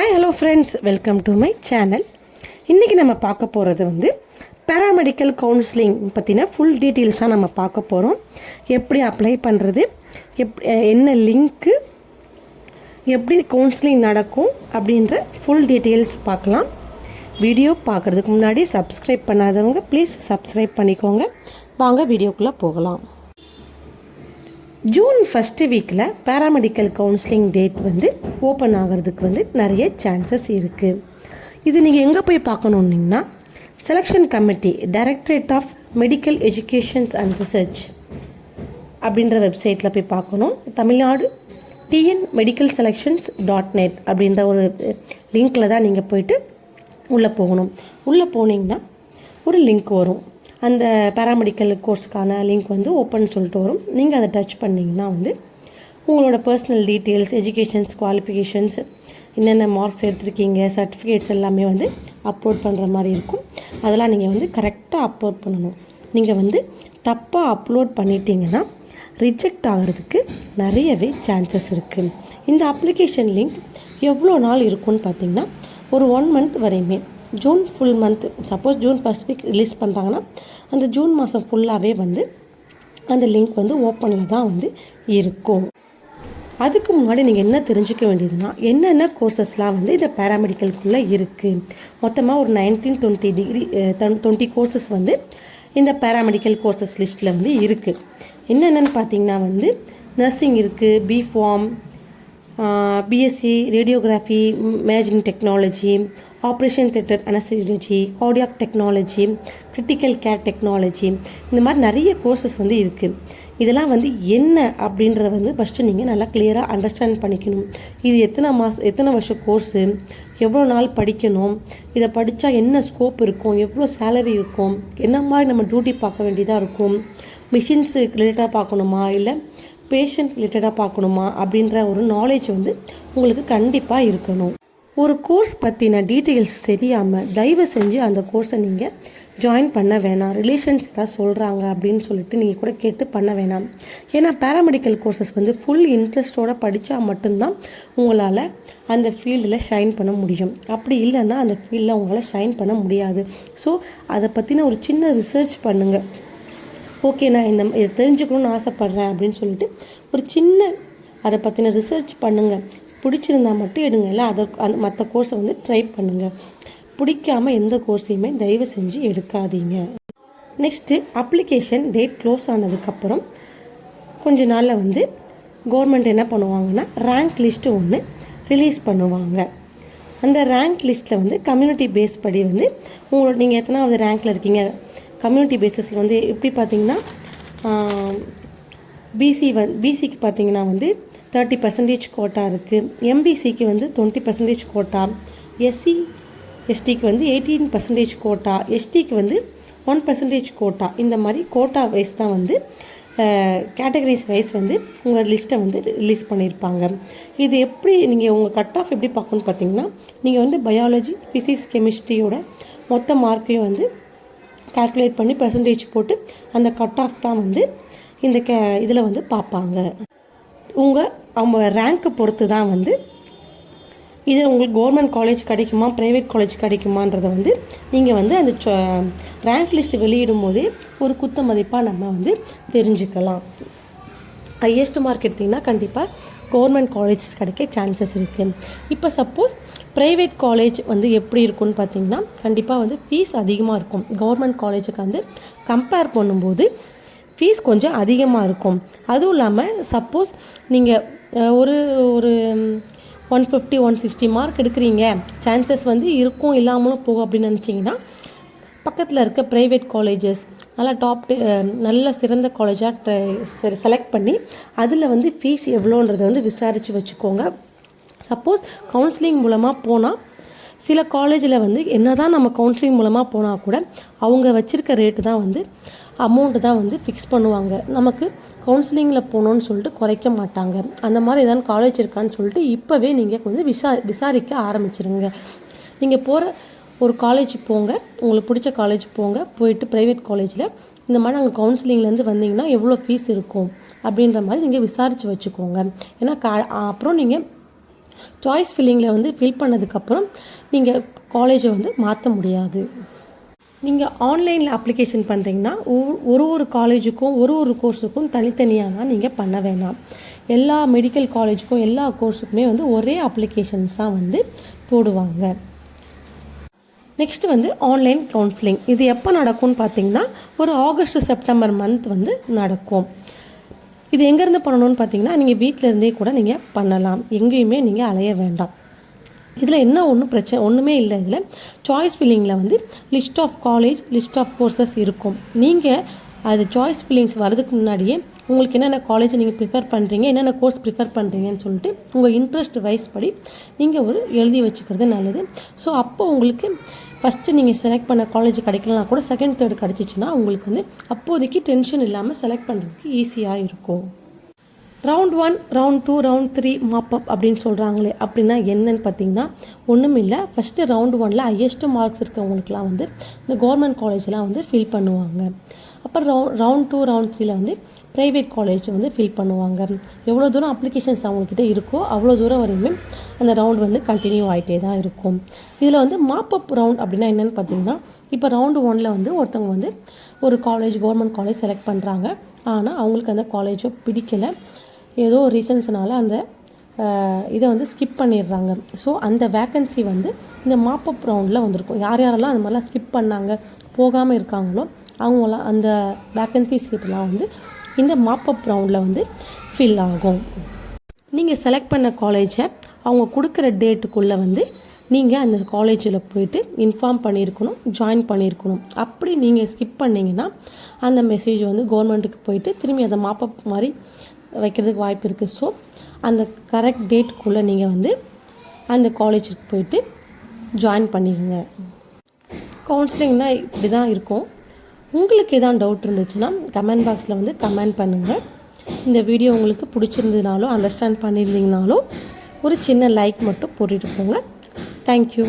Hi hello friends welcome to my channel இன்றைக்கி நம்ம பார்க்க போகிறது வந்து பேராமெடிக்கல் கவுன்சிலிங் பற்றின ஃபுல் டீட்டெயில்ஸாக நம்ம பார்க்க போகிறோம் எப்படி அப்ளை பண்ணுறது எப் என்ன லிங்க்கு எப்படி கவுன்சிலிங் நடக்கும்? அப்படின்ற ஃபுல் டீட்டெயில்ஸ் பார்க்கலாம். வீடியோ பார்க்குறதுக்கு முன்னாடி சப்ஸ்கிரைப் பண்ணாதவங்க ப்ளீஸ் சப்ஸ்கிரைப் பண்ணிக்கோங்க. வாங்க வீடியோக்குள்ளே போகலாம். ஜூன் ஃபஸ்ட்டு வீக்கில் பேராமெடிக்கல் கவுன்சிலிங் டேட் வந்து ஓப்பன் ஆகிறதுக்கு வந்து நிறைய சான்சஸ் இருக்குது இது நீங்கள் எங்கே போய் பார்க்கணுன்னிங்கன்னா selection committee directorate of medical educations and research அப்படின்ற வெப்சைட்டில் போய் பார்க்கணும். Tamil Nadu TN medical selections dot net அப்படின்ற ஒரு லிங்க்கில் தான் நீங்கள் போயிட்டு உள்ளே போகணும். உள்ளே போனீங்கன்னா ஒரு லிங்க் வரும். அந்த பேராமெடிக்கல் கோர்ஸுக்கான லிங்க் வந்து ஓப்பன் சொல்லிட்டு வரும். நீங்கள் அதை டச் பண்ணிங்கன்னா வந்து உங்களோட பர்சனல் டீட்டெயில்ஸ் எஜுகேஷன்ஸ் குவாலிஃபிகேஷன்ஸ் என்னென்ன மார்க்ஸ் எடுத்திருக்கீங்க சர்டிஃபிகேட்ஸ் எல்லாமே வந்து அப்லோட் பண்ணுற மாதிரி இருக்கும். அதெல்லாம் நீங்கள் வந்து கரெக்டாக அப்லோட் பண்ணணும். நீங்கள் வந்து தப்பாக அப்லோட் பண்ணிட்டீங்கன்னா ரிஜெக்ட் ஆகிறதுக்கு நிறையவே சான்சஸ் இருக்குது இந்த அப்ளிகேஷன் லிங்க் எவ்வளோ நாள் இருக்கும்னு பார்த்தீங்கன்னா ஒரு ஒன் மந்த் வரையுமே June full month suppose June first week release பண்ணுறாங்கன்னா அந்த ஜூன் மாதம் ஃபுல்லாகவே வந்து அந்த லிங்க் வந்து ஓப்பனில் தான் வந்து இருக்கும். அதுக்கு முன்னாடி நீங்கள் என்ன தெரிஞ்சுக்க வேண்டியதுன்னா என்னென்ன கோர்சஸ்லாம் வந்து இந்த பேராமெடிக்கலுக்குள்ளே இருக்குது மொத்தமாக ஒரு nineteen twenty degree twenty courses வந்து இந்த பேராமெடிக்கல் கோர்சஸ் லிஸ்ட்டில் வந்து இருக்குது என்னென்னு பார்த்தீங்கன்னா வந்து நர்சிங் இருக்குது B pharm BSc radiography imaging technology operation theatre anaesthesia cardiac technology critical care technology இந்த மாதிரி நிறைய கோர்சஸ் வந்து இருக்குது இதெல்லாம் வந்து என்ன அப்படின்றத வந்து ஃபஸ்ட்டு நீங்கள் நல்லா கிளியராக அண்டர்ஸ்டாண்ட் பண்ணிக்கணும். இது எத்தனை மாதம் எத்தனை வருஷம் கோர்ஸு எவ்வளோ நாள் படிக்கணும் இதை படித்தா என்ன ஸ்கோப் இருக்கும் எவ்வளோ சேலரி இருக்கும் என்ன மாதிரி நம்ம டியூட்டி பார்க்க வேண்டியதாக இருக்கும் மிஷின்ஸு ரிலேட்டாக பார்க்கணுமா இல்லை பேஷண்ட் ரிலேட்டடாக பார்க்கணுமா அப்படின்ற ஒரு நாலேஜ் வந்து உங்களுக்கு கண்டிப்பாக இருக்கணும். ஒரு கோர்ஸ் பற்றின டீட்டெயில்ஸ் தெரியாமல் தயவு செஞ்சு அந்த கோர்ஸை நீங்கள் ஜாயின் பண்ண வேணாம். ரிலேஷன்ஸ் ஏதாவது சொல்கிறாங்க அப்படின்னு சொல்லிட்டு நீங்கள் கூட கேட்டு பண்ண வேணாம். ஏன்னா பேராமெடிக்கல் கோர்சஸ் வந்து ஃபுல் இன்ட்ரெஸ்ட்டோடு படித்தா மட்டும்தான் உங்களால் அந்த ஃபீல்டில் ஷைன் பண்ண முடியும். அப்படி இல்லைன்னா அந்த ஃபீல்டில் உங்களால் ஷைன் பண்ண முடியாது. ஸோ அதை பற்றின ஒரு சின்ன ரிசர்ச் பண்ணுங்கள் ஓகே நான் இந்த இதை தெரிஞ்சுக்கணும்னு ஆசைப்பட்றேன் அப்படின்னு சொல்லிட்டு ஒரு சின்ன அதை பற்றின ரிசர்ச் பண்ணுங்கள் பிடிச்சிருந்தா மட்டும் எடுங்க. இல்லை அதை அந்த மற்ற கோர்ஸை வந்து ட்ரை பண்ணுங்கள் பிடிக்காம எந்த கோர்ஸையுமே தயவு செஞ்சு எடுக்காதீங்க. நெக்ஸ்ட்டு அப்ளிகேஷன் டேட் க்ளோஸ் ஆனதுக்கப்புறம் கொஞ்ச நாளில் வந்து கவர்மெண்ட் என்ன பண்ணுவாங்கன்னா ரேங்க் லிஸ்ட்டு ஒன்று ரிலீஸ் பண்ணுவாங்க. அந்த ரேங்க் லிஸ்ட்டில் வந்து கம்யூனிட்டி பேஸ் படி வந்து உங்களோட நீங்கள் எத்தனாவது ரேங்க்கில் இருக்கீங்க? கம்யூனிட்டி பேசிஸில் வந்து எப்படி பார்த்தீங்கன்னா பிசி வந் பிசிக்கு பார்த்தீங்கன்னா வந்து தேர்ட்டி பர்சன்டேஜ் கோட்டா இருக்குது எம்பிசிக்கு வந்து டுவெண்ட்டி பர்சன்டேஜ் கோட்டா எஸ்சி எஸ்டிக்கு வந்து எயிட்டீன் பர்சன்டேஜ் கோட்டா எஸ்டிக்கு வந்து ஒன் பர்சன்டேஜ் கோட்டா இந்த மாதிரி கோட்டா வைஸ் தான் வந்து கேட்டகரிஸ் வைஸ் வந்து உங்கள் லிஸ்ட்டை வந்து ரிலீஸ் பண்ணியிருப்பாங்க இது எப்படி நீங்கள் உங்கள் கட் ஆஃப் எப்படி பார்க்கணுன்னு பார்த்தீங்கன்னா நீங்கள் வந்து பயாலஜி ஃபிசிக்ஸ் கெமிஸ்ட்ரியோட மொத்த மார்க்கையும் வந்து கால்குலேட் பண்ணி பர்சன்டேஜ் போட்டு அந்த கட் ஆஃப் தான் வந்து இந்த கே இதில் வந்து பார்ப்பாங்க. உங்கள் அவங்க ரேங்க்கை பொறுத்து தான் வந்து இது உங்களுக்கு கவர்மெண்ட் காலேஜ் கிடைக்குமா ப்ரைவேட் காலேஜ் கிடைக்குமான்றதை வந்து நீங்கள் வந்து அந்த ரேங்க் லிஸ்ட் வெளியிடும் போதே ஒரு குத்த மதிப்பாக நம்ம வந்து தெரிஞ்சுக்கலாம். ஹையஸ்ட் மார்க் எடுத்திங்கன்னா கண்டிப்பாக கவர்மெண்ட் காலேஜ் கிடைக்க சான்சஸ் இருக்குது இப்போ சப்போஸ் ப்ரைவேட் காலேஜ் வந்து எப்படி இருக்கும்னு பார்த்தீங்கன்னா கண்டிப்பாக வந்து ஃபீஸ் அதிகமாக இருக்கும். கவர்மெண்ட் காலேஜுக்கு வந்து கம்பேர் பண்ணும்போது ஃபீஸ் கொஞ்சம் அதிகமாக இருக்கும். அதுவும் இல்லாமல் சப்போஸ் நீங்கள் ஒரு ஒரு one fifty one sixty mark எடுக்கிறீங்க. சான்சஸ் வந்து இருக்கும் இல்லாமலும் போகும் அப்படின்னு நினச்சிங்கன்னா பக்கத்தில் இருக்க ப்ரைவேட் காலேஜஸ் நல்லா டாப் நல்ல சிறந்த காலேஜாக செலக்ட் பண்ணி அதில் வந்து ஃபீஸ் எவ்வளோன்றதை வந்து விசாரித்து வச்சுக்கோங்க. சப்போஸ் கவுன்சிலிங் மூலமாக போனால் சில காலேஜில் வந்து என்ன தான் நம்ம கவுன்சிலிங் மூலமாக போனால் கூட அவங்க வச்சுருக்க ரேட்டு தான் வந்து அமௌண்ட்டு தான் வந்து ஃபிக்ஸ் பண்ணுவாங்க. நமக்கு கவுன்சிலிங்கில் போகணுன்னு சொல்லிட்டு குறைக்க மாட்டாங்க. அந்த மாதிரி ஏதாவது காலேஜ் இருக்கான்னு சொல்லிட்டு இப்போவே நீங்கள் கொஞ்சம் விசா விசாரிக்க ஆரம்பிச்சிருங்க. நீங்கள் போகிற ஒரு காலேஜ் போங்க. உங்களுக்கு பிடிச்ச காலேஜ் போங்க. போயிட்டு ப்ரைவேட் காலேஜில் இந்த மாதிரி நாங்கள் கவுன்சிலிங்லேருந்து வந்தீங்கன்னா எவ்வளோ ஃபீஸ் இருக்கும்? அப்படின்ற மாதிரி நீங்கள் விசாரித்து வச்சுக்கோங்க. ஏன்னா கா அப்புறம் நீங்கள் சாய்ஸ் ஃபில்லிங்கில் வந்து ஃபில் பண்ணதுக்கப்புறம் நீங்கள் காலேஜை வந்து மாற்ற முடியாது. நீங்கள் ஆன்லைனில் அப்ளிகேஷன் பண்ணுறீங்கன்னா ஒரு ஒரு காலேஜுக்கும் ஒரு ஒரு கோர்ஸுக்கும் தனித்தனியாக நீங்கள் பண்ண வேணாம். எல்லா மெடிக்கல் காலேஜுக்கும் எல்லா கோர்ஸுக்குமே வந்து ஒரே அப்ளிகேஷன்ஸ் தான் வந்து போடுவாங்க. நெக்ஸ்ட் வந்து ஆன்லைன் கவுன்சிலிங் இது எப்போ நடக்கும்னு பார்த்தீங்கன்னா ஒரு ஆகஸ்ட் செப்டம்பர் மந்த் வந்து நடக்கும். இது எங்கேருந்து பண்ணணும்னு பார்த்தீங்கன்னா நீங்கள் வீட்டில் இருந்தே கூட நீங்கள் பண்ணலாம். எங்கேயுமே நீங்கள் அலைய வேண்டாம். இதில் என்ன ஒன்றும் பிரச்சனை ஒன்றுமே இல்லை இதில். சாய்ஸ் ஃபில்லிங்கில் வந்து list of college list of courses இருக்கும். நீங்கள் அது சாய்ஸ் ஃபில்லிங்ஸ் வரதுக்கு முன்னாடியே உங்களுக்கு என்னென்ன காலேஜ் நீங்கள் ப்ரிஃபர் பண்ணுறீங்க என்னென்ன கோர்ஸ் ப்ரிஃபர் பண்ணுறீங்கன்னு சொல்லிட்டு உங்கள் இன்ட்ரெஸ்ட் வைஸ் படி நீங்கள் ஒரு எழுதி வச்சுக்கிறது நல்லது. ஸோ அப்போ உங்களுக்கு ஃபஸ்ட்டு நீங்கள் செலக்ட் பண்ண காலேஜ் கிடைக்கலனா கூட செகண்ட் தேர்ட் கிடச்சிச்சின்னா உங்களுக்கு வந்து அப்போதைக்கு டென்ஷன் இல்லாமல் செலக்ட் பண்ணுறதுக்கு ஈஸியாக இருக்கும். Round one round two round three mop up அப்படின்னு சொல்கிறாங்களே அப்படின்னா என்னன்னு பார்த்தீங்கன்னா ஒன்றும் இல்லை. ஃபஸ்ட்டு ரவுண்ட் ஒனில் ஹையஸ்ட் மார்க்ஸ் இருக்கவங்களுக்குலாம் வந்து இந்த கவர்மெண்ட் காலேஜ்லாம் வந்து ஃபில் பண்ணுவாங்க. அப்புறம் ரவு ரவுண்ட் டூ ரவுண்ட் த்ரீல வந்து ப்ரைவேட் காலேஜ் வந்து ஃபில் பண்ணுவாங்க. எவ்வளோ தூரம் அப்ளிகேஷன்ஸ் அவங்கக்கிட்ட இருக்கோ அவ்வளோ தூரம் வரையுமே அந்த ரவுண்ட் வந்து கண்டினியூ ஆகிட்டே தான் இருக்கும். இதில் வந்து மாப்பப் ரவுண்ட் அப்படின்னா என்னென்னு பார்த்தீங்கன்னா இப்போ ரவுண்டு ஒனில் வந்து ஒருத்தவங்க வந்து ஒரு காலேஜ் கவர்மெண்ட் காலேஜ் செலக்ட் பண்ணுறாங்க ஆனால் அவங்களுக்கு அந்த காலேஜோ பிடிக்கலை. ஏதோ ரீசன்ஸ்னால அந்த இதை வந்து ஸ்கிப் பண்ணிடுறாங்க. ஸோ அந்த வேக்கன்சி வந்து இந்த மாப்பப் ரவுண்டில் வந்திருக்கும். யார் யாரெல்லாம் அந்த மாதிரிலாம் ஸ்கிப் பண்ணாங்க போகாமல் இருக்காங்களோ அவங்களாம் அந்த வேக்கன்சி சீட்டெலாம் வந்து இந்த மாப்பப் ரவுண்டில் வந்து ஃபில் ஆகும். நீங்கள் செலக்ட் பண்ண காலேஜை அவங்க கொடுக்குற டேட்டுக்குள்ளே வந்து நீங்கள் அந்த காலேஜில் போயிட்டு இன்ஃபார்ம் பண்ணியிருக்கணும் ஜாயின் பண்ணியிருக்கணும் அப்படி நீங்கள் ஸ்கிப் பண்ணிங்கன்னா அந்த மெசேஜ் வந்து கவர்மெண்ட்டுக்கு போயிட்டு திரும்பி அதை மாப்பப் மாதிரி வைக்கிறதுக்கு வாய்ப்பு இருக்குது ஸோ அந்த கரெக்ட் டேட்டுக்குள்ளே நீங்கள் வந்து அந்த காலேஜுக்கு போயிட்டு ஜாயின் பண்ணிடுங்க கவுன்சிலிங்னால் இப்படி தான் இருக்கும். உங்களுக்கு எதாவது டவுட் இருந்துச்சுன்னா கமெண்ட் பாக்ஸில் வந்து கமெண்ட் பண்ணுங்கள் இந்த வீடியோ உங்களுக்கு பிடிச்சிருந்ததுனாலோ அண்டர்ஸ்டாண்ட் பண்ணியிருந்தீங்கனாலோ ஒரு சின்ன லைக் மட்டும் போட்டுட்டு போங்க. தேங்க்யூ